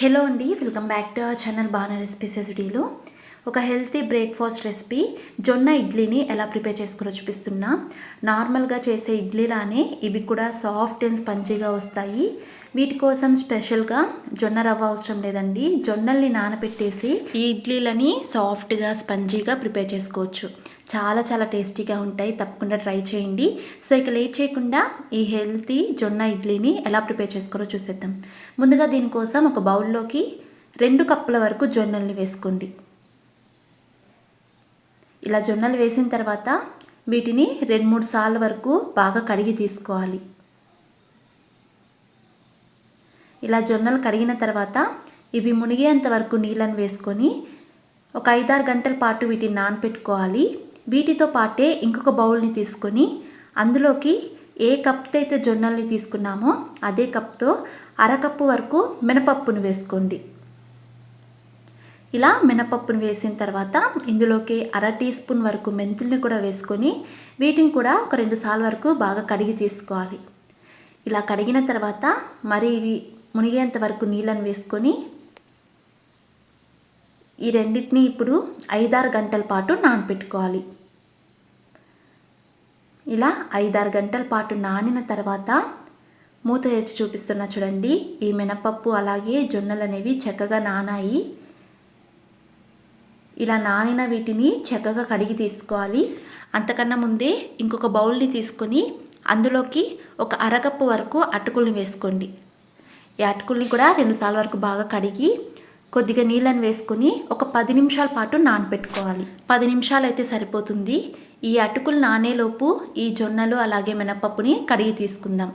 Hello అండి welcome back to our channel బాగా recipes ఎస్డీలో ఒక హెల్తీ బ్రేక్ఫాస్ట్ రెసిపీ జొన్న ఇడ్లీని ఎలా ప్రిపేర్ చేసుకోరో చూపిస్తున్నా. నార్మల్గా చేసే ఇడ్లీలానే ఇవి కూడా సాఫ్ట్ అండ్ స్పంజీగా వస్తాయి. వీటి కోసం స్పెషల్గా జొన్న రవ్వ అవసరం లేదండి. జొన్నల్ని నానబెట్టేసి ఈ ఇడ్లీలని సాఫ్ట్గా స్పంజీగా ప్రిపేర్ చేసుకోవచ్చు. చాలా చాలా టేస్టీగా ఉంటాయి. తప్పకుండా ట్రై చేయండి. సో ఇక లేట్ చేయకుండా ఈ హెల్తీ జొన్న ఇడ్లీని ఎలా ప్రిపేర్ చేసుకోరో చూసేద్దాం. ముందుగా దీనికోసం ఒక బౌల్లోకి రెండు కప్పుల వరకు జొన్నల్ని వేసుకోండి. ఇలా జొన్నలు వేసిన తర్వాత వీటిని రెండు మూడు సార్లు వరకు బాగా కడిగి తీసుకోవాలి. ఇలా జొన్నలు కడిగిన తర్వాత ఇవి మునిగేంత వరకు నీళ్ళని వేసుకొని ఒక ఐదారు గంటల పాటు వీటిని నానపెట్టుకోవాలి. వీటితో పాటే ఇంకొక బౌల్ని తీసుకొని అందులోకి ఏ కప్తో అయితే జొన్నల్ని తీసుకున్నామో అదే కప్తో అరకప్పు వరకు మినపప్పును వేసుకోండి. ఇలా మినపప్పును వేసిన తర్వాత ఇందులోకి అర టీ స్పూన్ వరకు మెంతుల్ని కూడా వేసుకొని వీటిని కూడా ఒక రెండు సార్లు వరకు బాగా కడిగి తీసుకోవాలి. ఇలా కడిగిన తర్వాత మరి ఇవి మునిగేంత వరకు నీళ్ళని వేసుకొని ఈ రెండింటిని ఇప్పుడు ఐదారు గంటల పాటు నానపెట్టుకోవాలి. ఇలా ఐదారు గంటల పాటు నానిన తర్వాత మూత తెరిచి చూపిస్తున్నా చూడండి ఈ మినపప్పు అలాగే జొన్నలు అనేవి చక్కగా నానాయి. ఇలా నానిన వీటిని చక్కగా కడిగి తీసుకోవాలి. అంతకన్నా ముందే ఇంకొక బౌల్ని తీసుకొని అందులోకి ఒక అరకప్పు వరకు అటుకుల్ని వేసుకోండి. ఈ అటుకుల్ని కూడా రెండుసార్లు వరకు బాగా కడిగి కొద్దిగా నీళ్ళని వేసుకొని ఒక పది నిమిషాల పాటు నానపెట్టుకోవాలి. పది నిమిషాలు అయితే సరిపోతుంది. ఈ అటుకులు నానేలోపు ఈ జొన్నలు అలాగే మినపప్పుని కడిగి తీసుకుందాం.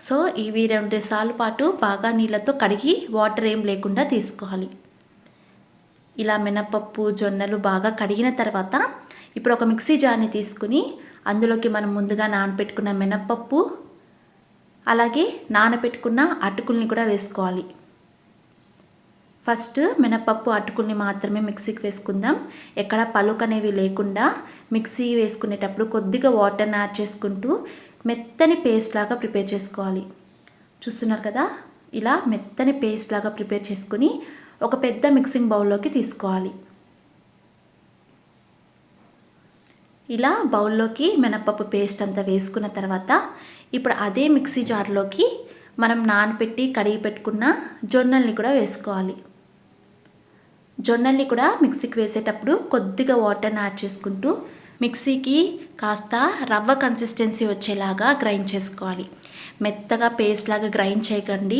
సో ఇవి రెండు సార్లు పాటు బాగా నీళ్ళతో కడిగి వాటర్ ఏం లేకుండా తీసుకోవాలి. ఇలా మినపప్పు జొన్నలు బాగా కడిగిన తర్వాత ఇప్పుడు ఒక మిక్సీ జార్ని తీసుకుని అందులోకి మనం ముందుగా నానపెట్టుకున్న మినపప్పు అలాగే నానబెట్టుకున్న అటుకుల్ని కూడా వేసుకోవాలి. ఫస్ట్ మినపప్పు అటుకుల్ని మాత్రమే మిక్సీకి వేసుకుందాం. ఎక్కడ పలుకు అనేవి లేకుండా మిక్సీ వేసుకునేటప్పుడు కొద్దిగా వాటర్ని యాడ్ చేసుకుంటూ మెత్తని పేస్ట్ లాగా ప్రిపేర్ చేసుకోవాలి. చూస్తున్నారు కదా? ఇలా మెత్తని పేస్ట్ లాగా ప్రిపేర్ చేసుకుని ఒక పెద్ద మిక్సింగ్ బౌల్లోకి తీసుకోవాలి. ఇలా బౌల్లోకి మినపప్పు పేస్ట్ అంతా వేసుకున్న తర్వాత ఇప్పుడు అదే మిక్సీ జార్లోకి మనం నానపెట్టి కడిగి పెట్టుకున్న జొన్నల్ని కూడా వేసుకోవాలి. జొన్నల్ని కూడా మిక్సీకి వేసేటప్పుడు కొద్దిగా వాటర్ని యాడ్ చేసుకుంటూ మిక్సీకి కాస్త రవ్వ కన్సిస్టెన్సీ వచ్చేలాగా గ్రైండ్ చేసుకోవాలి. మెత్తగా పేస్ట్ లాగా గ్రైండ్ చేయకండి.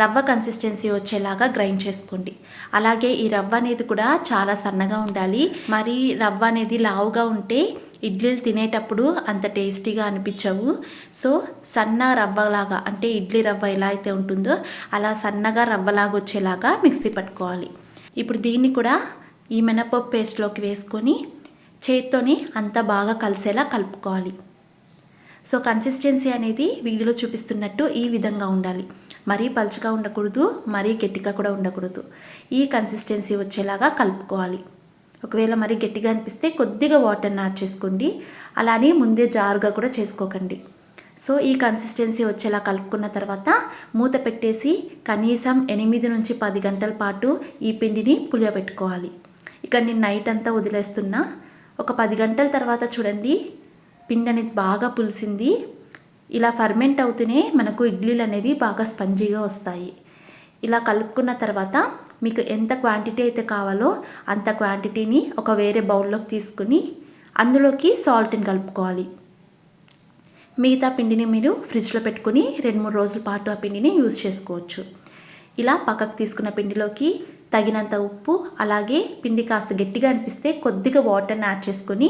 రవ్వ కన్సిస్టెన్సీ వచ్చేలాగా గ్రైండ్ చేసుకోండి. అలాగే ఈ రవ్వ అనేది కూడా చాలా సన్నగా ఉండాలి. మరి రవ్వ అనేది లావుగా ఉంటే ఇడ్లీలు తినేటప్పుడు అంత టేస్టీగా అనిపించవు. సో సన్న రవ్వలాగా అంటే ఇడ్లీ రవ్వ ఎలా అయితే ఉంటుందో అలా సన్నగా రవ్వలాగా వచ్చేలాగా మిక్సీ పట్టుకోవాలి. ఇప్పుడు దీన్ని కూడా ఈ మినపప్పు పేస్ట్లోకి వేసుకొని చేత్తోని అంతా బాగా కలిసేలా కలుపుకోవాలి. సో కన్సిస్టెన్సీ అనేది వీడియోలో చూపిస్తున్నట్టు ఈ విధంగా ఉండాలి. మరీ పలుచగా ఉండకూడదు మరీ గట్టిగా కూడా ఉండకూడదు. ఈ కన్సిస్టెన్సీ వచ్చేలాగా కలుపుకోవాలి. ఒకవేళ మరీ గట్టిగా అనిపిస్తే కొద్దిగా వాటర్ని యాడ్ చేసుకోండి. అలానే ముందే జారుగా కూడా చేసుకోకండి. సో ఈ కన్సిస్టెన్సీ వచ్చేలా కలుపుకున్న తర్వాత మూత పెట్టేసి కనీసం ఎనిమిది నుంచి పది గంటల పాటు ఈ పిండిని పులియబెట్టుకోవాలి. ఇక నేను నైట్ అంతా వదిలేస్తున్నా. ఒక పది గంటల తర్వాత చూడండి పిండి అనేది బాగా పులిసింది. ఇలా ఫర్మెంట్ అవుతూనే మనకు ఇడ్లీలు అనేవి బాగా స్పంజీగా వస్తాయి. ఇలా కలుపుకున్న తర్వాత మీకు ఎంత క్వాంటిటీ అయితే కావాలో అంత క్వాంటిటీని ఒక వేరే బౌల్లోకి తీసుకుని అందులోకి సాల్ట్ని కలుపుకోవాలి. మిగతా పిండిని మీరు ఫ్రిడ్జ్లో పెట్టుకుని రెండు మూడు రోజుల పాటు ఆ పిండిని యూజ్ చేసుకోవచ్చు. ఇలా పక్కకు తీసుకున్న పిండిలోకి తగినంత ఉప్పు అలాగే పిండి కాస్త గట్టిగా అనిపిస్తే కొద్దిగా వాటర్ని యాడ్ చేసుకొని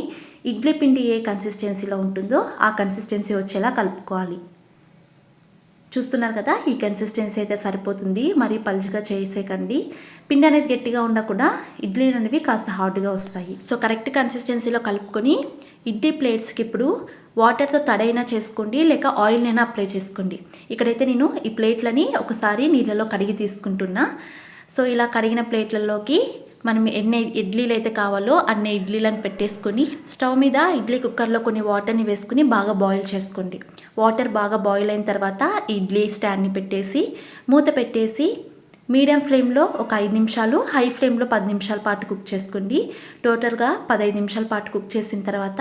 ఇడ్లీ పిండి ఏ కన్సిస్టెన్సీలో ఉంటుందో ఆ కన్సిస్టెన్సీ వచ్చేలా కలుపుకోవాలి. చూస్తున్నారు కదా ఈ కన్సిస్టెన్సీ అయితే సరిపోతుంది. మరీ పలుచగా చేసేకండి. పిండి అనేది గట్టిగా ఉండకుండా ఇడ్లీలు అనేవి కాస్త హార్డ్గా వస్తాయి. సో కరెక్ట్ కన్సిస్టెన్సీలో కలుపుకొని ఇడ్లీ ప్లేట్స్కి ఇప్పుడు వాటర్తో తడైనా చేసుకోండి లేక ఆయిల్నైనా అప్లై చేసుకోండి. ఇక్కడైతే నేను ఈ ప్లేట్లని ఒకసారి నీళ్ళలో కడిగి తీసుకుంటున్నా. సో ఇలా కడిగిన ప్లేట్లలోకి మనం ఎన్ని ఇడ్లీలు అయితే కావాలో అన్ని ఇడ్లీలను పెట్టేసుకొని స్టవ్ మీద ఇడ్లీ కుక్కర్లో కొన్ని వాటర్ని వేసుకుని బాగా బాయిల్ చేసుకోండి. వాటర్ బాగా బాయిల్ అయిన తర్వాత ఇడ్లీ స్టాండ్ని పెట్టేసి మూత పెట్టేసి మీడియం ఫ్లేమ్లో ఒక ఐదు నిమిషాలు హై ఫ్లేమ్లో పది నిమిషాల పాటు కుక్ చేసుకోండి. టోటల్గా పదహైదు నిమిషాల పాటు కుక్ చేసిన తర్వాత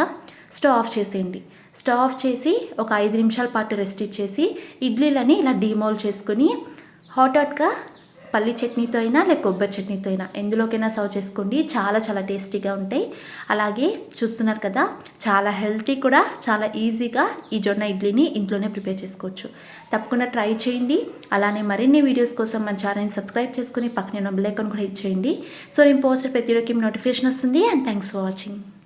స్టవ్ ఆఫ్ చేసేయండి. స్టవ్ ఆఫ్ చేసి ఒక ఐదు నిమిషాల పాటు రెస్ట్ ఇచ్చేసి ఇడ్లీలని ఇలా డీమోల్ చేసుకుని హాట్ హాట్గా పల్లి చట్నీతో అయినా లేక కొబ్బరి చట్నీతో అయినా ఎందులోకైనా సర్వ్ చేసుకోండి. చాలా చాలా టేస్టీగా ఉంటాయి. అలాగే చూస్తున్నారు కదా చాలా హెల్తీ కూడా చాలా ఈజీగా ఈ జొన్న ఇడ్లీని ఇంట్లోనే ప్రిపేర్ చేసుకోవచ్చు. తప్పకుండా ట్రై చేయండి. అలానే మరిన్ని వీడియోస్ కోసం మన ఛానల్ని సబ్స్క్రైబ్ చేసుకుని పక్కనే ఉన్న బెల్ ఐకాన్ కూడా ఇచ్చేయండి సో నేను పోస్ట్ ప్రతి వీడియోకి నోటిఫికేషన్ వస్తుంది అండ్ థ్యాంక్స్ ఫర్ వాచింగ్